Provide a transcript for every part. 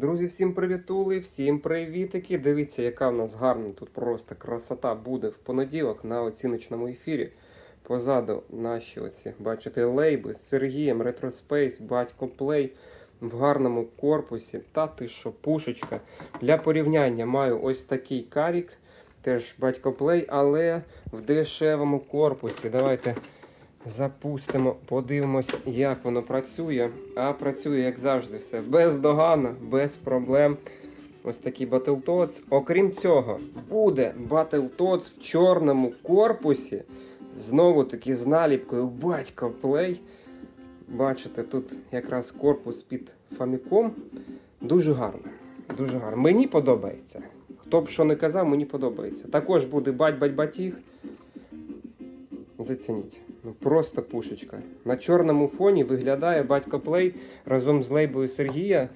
Друзі, всім привітули, всім привітики. Дивіться, яка в нас гарна тут просто красота буде в понеділок на оціночному ефірі. Позаду наші оці, бачите, лейби з Сергієм, Ретроспейс, Батько Плей в гарному корпусі. Та ти що, пушечка. Для порівняння маю ось такий карік, теж Батько Плей, але в дешевому корпусі. Давайте запустимо, подивимось, як воно працює. А працює, як завжди, все бездоганно, без проблем. Ось такий Battletoads. Окрім цього, буде Battletoads в чорному корпусі. Знову таки з наліпкою Батько Плей. Бачите, тут якраз корпус під Famicom. Дуже гарно. Дуже гарно. Мені подобається. Хто б що не казав, мені подобається. Також буде бать-бать-батіг. Зацініть. Ну просто пушечка. На чорному фоні виглядає батько Плей разом з лейбою Сергія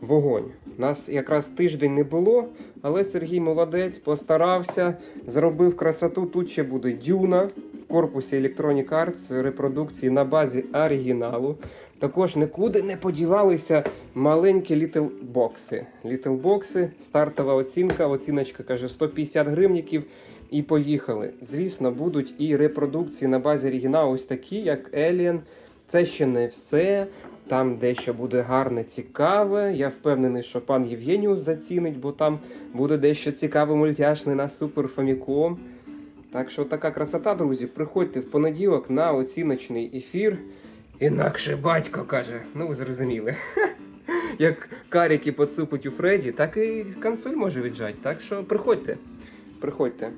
вогонь. Нас якраз тиждень не було, але Сергій молодець, постарався, зробив красоту. Тут ще буде дюна в корпусі Electronic Arts репродукції на базі оригіналу. Також нікуди не подівалися маленькі літл бокси. Літл бокси, стартова оцінка. Оціночка каже 150 гривніків. І поїхали. Звісно, будуть і репродукції на базі оригіналу, ось такі, як Alien. Це ще не все. Там дещо буде гарне, цікаве. Я впевнений, що пан Євгеніус зацінить, бо там буде дещо цікаве мультяшне на Супер Famicom. Так що така красота, друзі. Приходьте в понеділок на оціночний ефір. Інакше батько каже, ну ви зрозуміли. Як каріки поцупить у Фредді, так і консоль може віджати. Так що приходьте. Приходьте.